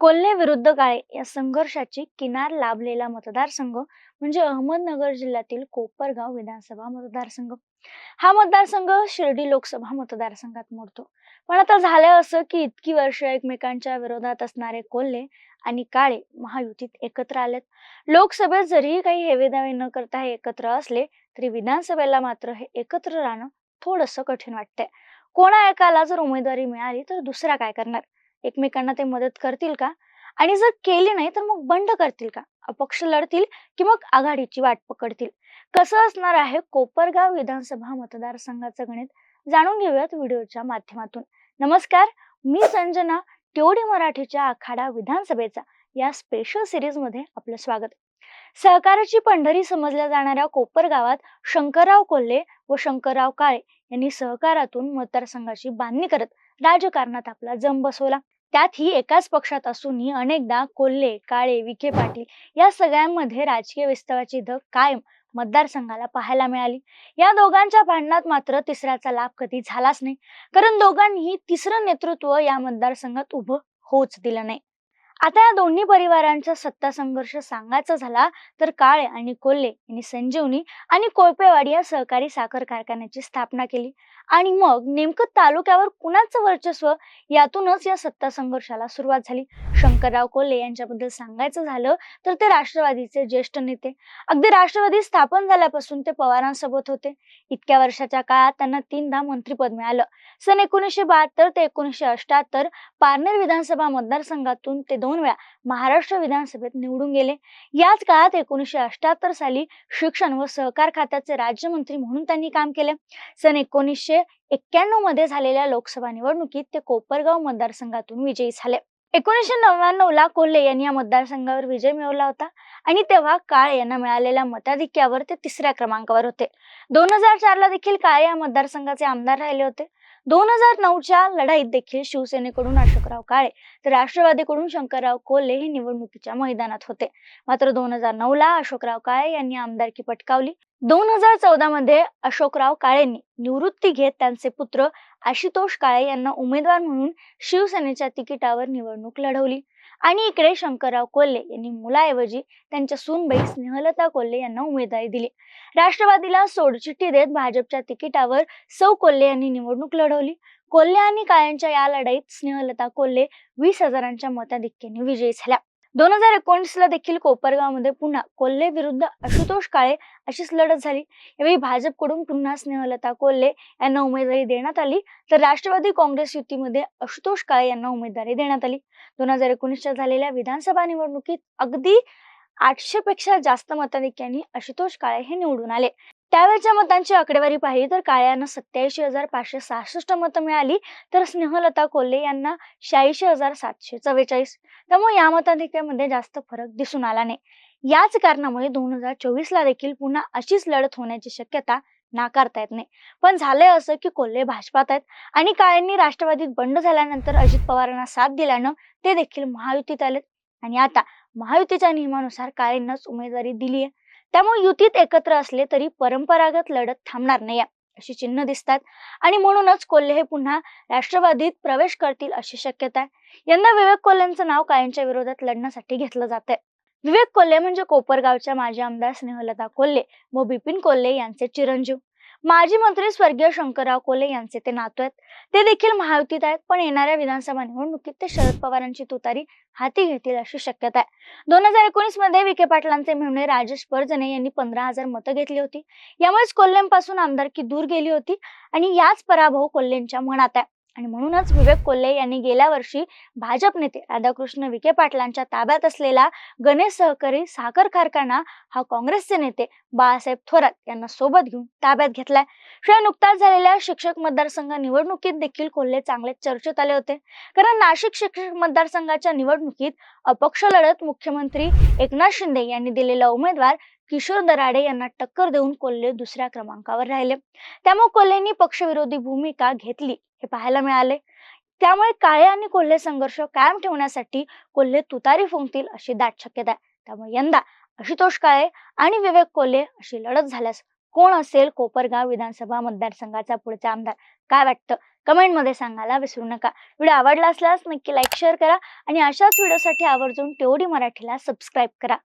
कोल्हे विरुद्ध काळे या संघर्षाची किनार लाभलेला मतदारसंघ म्हणजे अहमदनगर जिल्ह्यातील कोपरगाव विधानसभा मतदारसंघ. हा मतदारसंघ शिर्डी लोकसभा मतदारसंघात मोडतो. पण आता झालं असं की इतकी वर्ष एकमेकांच्या विरोधात असणारे कोल्हे आणि काळे महायुतीत एकत्र आलेत. लोकसभेत जरी काही हेवेदावे न करता हे एकत्र असले तरी विधानसभेला मात्र हे एकत्र राहणं थोडंसं कठीण वाटतंय. कोणा एकाला जर उमेदवारी मिळाली तर दुसरा काय करणार? एकमेकांना ते मदत करतील का? आणि जर केली नाही तर मग बंड करतील का? अपक्ष लढतील की मग आघाडीची वाट पकडतील? कसं असणार आहे कोपरगाव विधानसभा मतदारसंघाचं गणित? जाणून घेऊयात व्हिडिओच्या माध्यमातून. नमस्कार मी संजना टिओडी मराठीच्या आखाडा विधानसभेचा या स्पेशल सिरीजमध्ये आपलं स्वागत. सहकाराची पंढरी समजल्या जाणाऱ्या कोपरगावात शंकरराव कोल्हे व शंकरराव काळे यांनी सहकारातून मतदारसंघाची बांधणी करत राजकारणात आपला जम बसवला. त्यातही एकाच पक्षात असूनही अनेकदा कोल्हे काळे विखे पाटील या सगळ्यांमध्ये राजकीय विस्ताराची धग कायम मतदारसंघाला पाहायला मिळाली. या दोघांच्या भांडणात मात्र तिसऱ्याचा लाभ कधी झालाच नाही. कारण दोघांनीही तिसरं नेतृत्व या मतदारसंघात उभं होच दिलं नाही. आता या दोन्ही परिवारांचा सत्ता संघर्ष सांगायचा झाला तर काळे आणि कोल्हे यांनी संजीवनी आणि कोळपेवाडी या सहकारी साखर कारखान्याची स्थापना केली. आणि मग नेमकं तालुक्यावर कुणाचं वर्चस्व? यातूनच या सत्ता संघर्षाला सुरुवात झाली. शंकरराव कोल्हे यांच्याबद्दल सांगायचं झालं तर ते राष्ट्रवादीचे ज्येष्ठ नेते. अगदी राष्ट्रवादी स्थापन झाल्यापासून ते पवारांसोबत होते. इतक्या वर्षाच्या काळात त्यांना तीनदा मंत्रीपद मिळालं. सन एकोणीसशे बहात्तर ते एकोणीसशे अष्ट्याहत्तर पारनेर विधानसभा मतदारसंघातून ते दोन वेळा महाराष्ट्र विधानसभेत निवडून गेले. याच काळात एकोणीसशे अष्ट्याहत्तर साली शिक्षण व सहकार खात्याचे राज्यमंत्री म्हणून त्यांनी काम केले. सन एकोणीसशे एक्क्याण्णवमध्ये झालेल्या लोकसभा निवडणुकीत ते कोपरगाव मतदारसंघातून विजयी झाले. एकोणीसशे नव्याण्णव ला कोल्हे यांनी या मतदारसंघावर विजय मिळवला होता आणि तेव्हा काळे यांना मिळालेल्या मताधिक्यावर ते तिसऱ्या क्रमांकावर होते. दोन हजार चार ला देखील काळे या मतदारसंघाचे आमदार राहिले होते. दोन हजार नऊच्या लढाईत देखील शिवसेनेकडून अशोकराव काळे तर राष्ट्रवादीकडून शंकरराव कोल्हे हे निवडणुकीच्या मैदानात होते. मात्र दोन हजार नऊ ला अशोकराव काळे यांनी आमदारकी पटकावली. दोन हजार चौदा मध्ये अशोकराव काळेंनी निवृत्ती घेत त्यांचे पुत्र आशुतोष काळे यांना उमेदवार म्हणून शिवसेनेच्या तिकिटावर निवडणूक लढवली. आणि इकडे शंकरराव कोल्हे यांनी मुलाऐवजी त्यांच्या सूनबाई स्नेहलता कोल्हे यांना उमेदवारी दिली. राष्ट्रवादीला सोडचिठ्ठी देत भाजपच्या तिकिटावर सौ कोल्हे यांनी निवडणूक लढवली. कोल्हे आणि काळ्यांच्या या लढाईत स्नेहलता कोल्हे वीस हजारांच्या मताधिक्याने विजयी झाल्या. दोन हजार एकोणीसला देखील कोपरगावमध्ये पुन्हा कोल्हे विरुद्ध आशुतोष काळे अशीच लढत झाली. यावेळी भाजपकडून पुन्हा स्नेहलता कोल्हे यांना उमेदवारी देण्यात आली. तर राष्ट्रवादी काँग्रेस युतीमध्ये आशुतोष काळे यांना उमेदवारी देण्यात आली. दोन हजार एकोणीसच्या झालेल्या विधानसभा निवडणुकीत अगदी आठशे पेक्षा जास्त मताधिक्यांनी आशुतोष काळे हे निवडून आले. त्यावेळच्या मतांची आकडेवारी पाहिली तर काळ्यांना सत्याऐंशी हजार पाचशे सहासष्ट मतं मिळाली तर स्नेहलता कोल्हे यांना शहाऐंशी हजार सातशे चव्वेचाळीस. त्यामुळे या मताधिक्यामध्ये जास्त फरक दिसून आला नाही. याच कारणामुळे दोन हजार चोवीस ला देखील पुन्हा अशीच लढत होण्याची शक्यता नाकारता येत नाही. पण झालंय असं की कोल्हे भाजपात आहेत आणि काळ्यांनी राष्ट्रवादीत बंड झाल्यानंतर अजित पवारांना साथ दिल्यानं ते देखील महायुतीत आलेत. आणि आता महायुतीच्या नियमानुसार काळेंनाच उमेदवारी दिली आहे त्यामुळे युतीत एकत्र असले तरी परंपरागत लढत थांबणार नाही अशी चिन्ह दिसतात. आणि म्हणूनच कोल्हे हे पुन्हा राष्ट्रवादीत प्रवेश करतील अशी शक्यता आहे. यंदा विवेक कोल्हेंचं नाव कायमच्या विरोधात लढण्यासाठी घेतलं जात आहे विवेक कोल्हे म्हणजे कोपरगावच्या माजी आमदार स्नेहलता कोल्हे व बिपिन कोल्हे यांचे चिरंजीव. माजी मंत्री स्वर्गीय शंकरराव कोल्हे यांचे ते नातू आहेत. ते देखील महायुतीत आहेत पण येणाऱ्या विधानसभा निवडणुकीत ते शरद पवारांची तुतारी हाती घेतील अशी शक्यता आहे. दोन हजार एकोणीसमध्ये विखे पाटलांचे मेहणे राजेश परजणे यांनी पंधरा हजार मतं घेतली होती. यामुळेच कोल्हेंपासून आमदारकी दूर गेली होती आणि याच पराभव कोल्हेंच्या मनात आहे. आणि म्हणूनच विवेक कोल्हे यांनी गेल्या वर्षी भाजप नेते राधाकृष्ण विखे पाटलांच्या ताब्यात असलेला गणेश सहकारी साखर कारखाना हा काँग्रेसचे नेते बाळासाहेब थोरात यांना सोबत घेऊन ताब्यात घेतलाय. शिवाय नुकताच झालेल्या शिक्षक मतदारसंघ निवडणुकीत देखील कोल्हे चांगले चर्चेत आले होते. कारण नाशिक शिक्षक मतदारसंघाच्या निवडणुकीत अपक्ष लढत मुख्यमंत्री एकनाथ शिंदे यांनी दिलेला उमेदवार किशोर दराडे यांना टक्कर देऊन कोल्हे दुसऱ्या क्रमांकावर राहिले. त्यामुळे कोल्हेंनी पक्षविरोधी भूमिका घेतली हे पाहायला मिळाले. त्यामुळे काळे आणि कोल्हे संघर्ष कायम ठेवण्यासाठी कोल्हे तुतारी फुंकतील अशी दाट शक्यता आहे. त्यामुळे यंदा आशुतोष काळे आणि विवेक कोल्हे अशी लढत झाल्यास कोण असेल कोपरगाव विधानसभा मतदारसंघाचा पुढचा आमदार? काय वाटतं? कमेंटमध्ये सांगायला विसरू नका. व्हिडिओ आवडला असल्यास नक्की लाईक शेअर करा आणि अशाच व्हिडिओसाठी आवर्जून टेवडी मराठीला सबस्क्राईब करा.